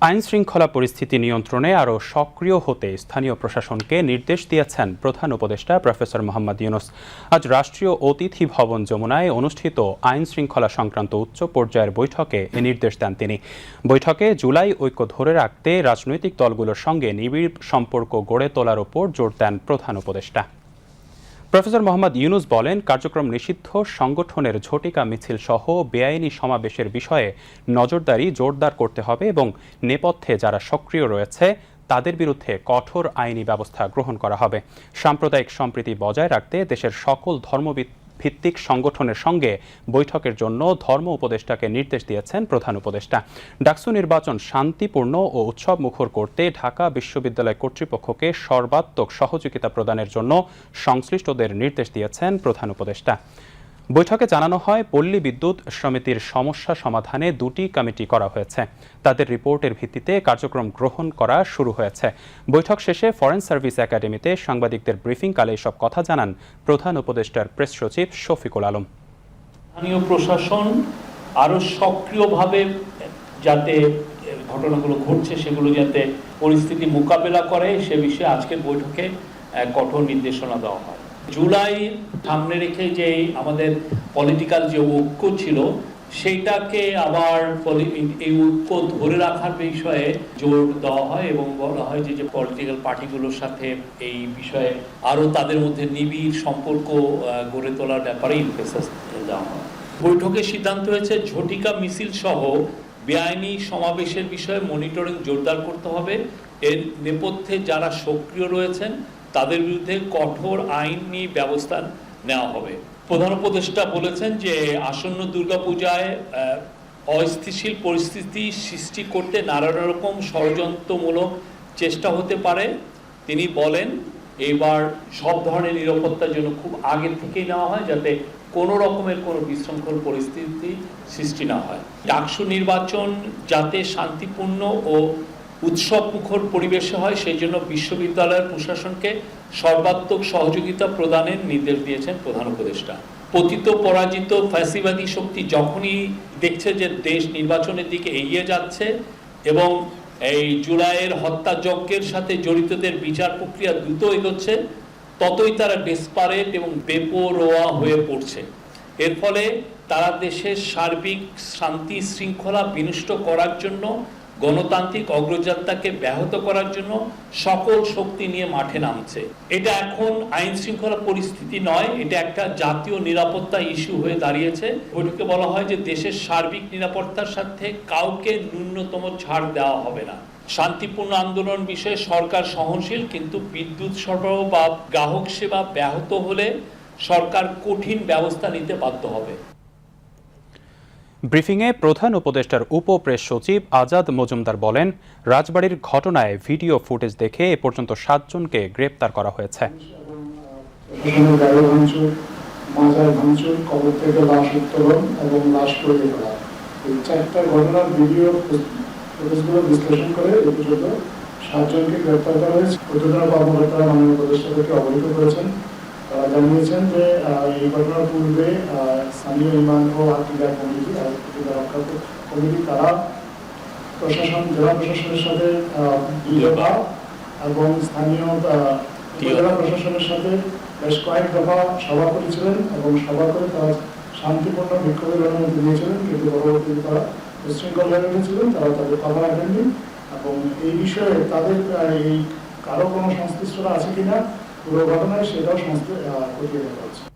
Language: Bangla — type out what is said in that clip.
আইন শৃঙ্খলা পরিস্থিতি নিয়ন্ত্রণে আরও সক্রিয় হতে স্থানীয় প্রশাসনকে নির্দেশ দিয়েছেন প্রধান উপদেষ্টা প্রফেসর মোহাম্মদ ইউনুস। আজ রাষ্ট্রীয় অতিথি ভবন যমুনায় অনুষ্ঠিত আইন শৃঙ্খলা সংক্রান্ত উচ্চ পর্যায়ের বৈঠকে এ নির্দেশ দেন তিনি। বৈঠকে জুলাই ঐক্য ধরে রাখতে রাজনৈতিক দলগুলোর সঙ্গে নিবিড় সম্পর্ক গড়ে তোলার ওপর জোর দেন প্রধান উপদেষ্টা। প্রফেসর মোহাম্মদ ইউনুস বলেন, কার্যক্রম নিষিদ্ধ, সংগঠনের ঝটিকা মিছিল সহ বেআইনি সমাবেশের বিষয়ে নজরদারি জোরদার করতে হবে এবং নেপথ্যে যারা সক্রিয় রয়েছে, তাদের বিরুদ্ধে কঠোর আইনি ব্যবস্থা গ্রহণ করা হবে। সাম্প্রদায়িক সম্প্রীতি বজায় রাখতে দেশের সকল ধর্মবিদ ভিত্তিক সংগঠনের সঙ্গে বৈঠকের জন্য ধর্ম উপদেষ্টাকে নির্দেশ দিয়েছেন প্রধান উপদেষ্টা। ডাকসু নির্বাচন শান্তিপূর্ণ ও উৎসব মুখর করতে ঢাকা বিশ্ববিদ্যালয় কর্তৃপক্ষকে সর্বাত্মক সহযোগিতা প্রদানের জন্য সংশ্লিষ্টদের নির্দেশ দিয়েছেন প্রধান উপদেষ্টা। বৈঠকে জানানো হয়, পল্লী বিদ্যুৎ সমিতির সমস্যা সমাধানে দুটি কমিটি করা হয়েছে। তাদের রিপোর্টের ভিত্তিতে কার্যক্রম গ্রহণ করা শুরু হয়েছে। বৈঠক শেষে ফরেন সার্ভিস একাডেমিতে সাংবাদিকদের ব্রিফিংকালে এসব কথা জানান প্রধান উপদেষ্টার প্রেস সচিব শফিকুল আলম। স্থানীয় প্রশাসন আরও সক্রিয়ভাবে যাতে ঘটনাগুলো ঘটছে, সেগুলো যাতে পরিস্থিতি মোকাবেলা করে, সে বিষয়ে আজকের বৈঠকে কঠোর নির্দেশনা দেওয়া হয়। জুলাই সামনে রেখে যে আমাদের পলিটিক্যাল যে ঐক্য ছিল, সেইটাকে আবার এই ঐক্য ধরে রাখার বিষয়ে জোর দেওয়া হয় এবং বলা হয় যে যে পলিটিক্যাল পার্টিগুলোর সাথে এই বিষয়ে আরও তাদের মধ্যে নিবিড় সম্পর্ক গড়ে তোলার ব্যাপারে ইমফেসাস দেওয়া হয়। বৈঠকে সিদ্ধান্ত হয়েছে ঝটিকা মিছিল সহ বেআইনি সমাবেশের বিষয়ে মনিটরিং জোরদার করতে হবে। এর নেপথ্যে যারা সক্রিয় রয়েছেন, তাদের বিরুদ্ধে কঠোর আইনি ব্যবস্থা নেওয়া হবে। প্রধান উপদেষ্টা বলেছেন যে, আসন্ন দুর্গাপূজায় অস্থিতিশীল পরিস্থিতি সৃষ্টি করতে নানা রকম ষড়যন্ত্রমূলক চেষ্টা হতে পারে। তিনি বলেন, এবার সব ধরনের নিরাপত্তার জন্য খুব আগে থেকেই নেওয়া হয় যাতে কোনো রকমের কোনো বিশৃঙ্খল পরিস্থিতি সৃষ্টি না হয়। ডাকসু নির্বাচন যাতে শান্তিপূর্ণ ও উৎসব মুখর পরিবেশে হয়, সেই জন্য বিশ্ববিদ্যালয়ের প্রশাসনকে সর্বাত্মক সহযোগিতা প্রদানের নির্দেশ দিয়েছেন প্রধান উপদেষ্টা। পতিত, পরাজিত, ফ্যাসিবাদী শক্তি যখনই দেখছে যে দেশ নির্বাচনের দিকে এগিয়ে যাচ্ছে এবং এই জুলাইয়ের হত্যাযজ্ঞের সাথে জড়িতদের বিচার প্রক্রিয়া দ্রুত এগোচ্ছে, ততই তারা ডেসপারেট এবং বেপরোয়া হয়ে পড়ছে। এর ফলে তারা দেশের সার্বিক শান্তি শৃঙ্খলা বিনষ্ট করার জন্য গণতান্ত্রিক অগ্রযাত্রাকে ব্যাহত করার জন্য সকল শক্তি নিয়ে মাঠে নামছে। এটা এখন আইন শৃঙ্খলা পরিস্থিতি নয়, এটা একটা জাতীয় নিরাপত্তা ইস্যু হয়ে দাঁড়িয়েছে। বৈঠকে বলা হয় যে দেশের সার্বিক নিরাপত্তার সাথে কাউকে ন্যূনতম ছাড় দেওয়া হবে না। শান্তিপূর্ণ আন্দোলন বিষয়ে সরকার সহনশীল, কিন্তু বিদ্যুৎ সরবরাহ বা গ্রাহক সেবা ব্যাহত হলে সরকার কঠিন ব্যবস্থা নিতে বাধ্য হবে। ব্রিফিংয়ে প্রধান উপদেষ্টার উপ প্রেস সচিব আজাদ মজুমদার বলেন, রাজবাড়ির ঘটনায় ভিডিও ফুটেজ দেখে এ পর্যন্ত সাতজনকে গ্রেপ্তার করা হয়েছে। সাতজনকে গ্রেপ্তার করা হয়েছে। মাননীয় উপদেষ্টাদেরকে অবহিত করেছেন। তারা জানিয়েছেন যে এই ঘটনার পূর্বে স্থানীয় ইমান ও আকিদা কমিটি রক্ষা কমিটি তারা প্রশাসন জেলা প্রশাসনের সাথে এবং স্থানীয় উপজেলা প্রশাসনের সাথে বেশ কয়েক দফা সভা করেছিলেন এবং সভা করে তারা শান্তিপূর্ণ বিক্ষোভের অনুমতি দিয়েছিলেন কিন্তু পরবর্তীতে তারা উশৃঙ্খল হয়ে উঠেছিলেন তারা তাদের কথা রাখেননি এবং এই বিষয়ে তাদের এই কারও কোনো সংশ্লিষ্টতা আছে কিনা পুরো ঘটনায় সেটাও সমস্ত খতিয়ে দেখা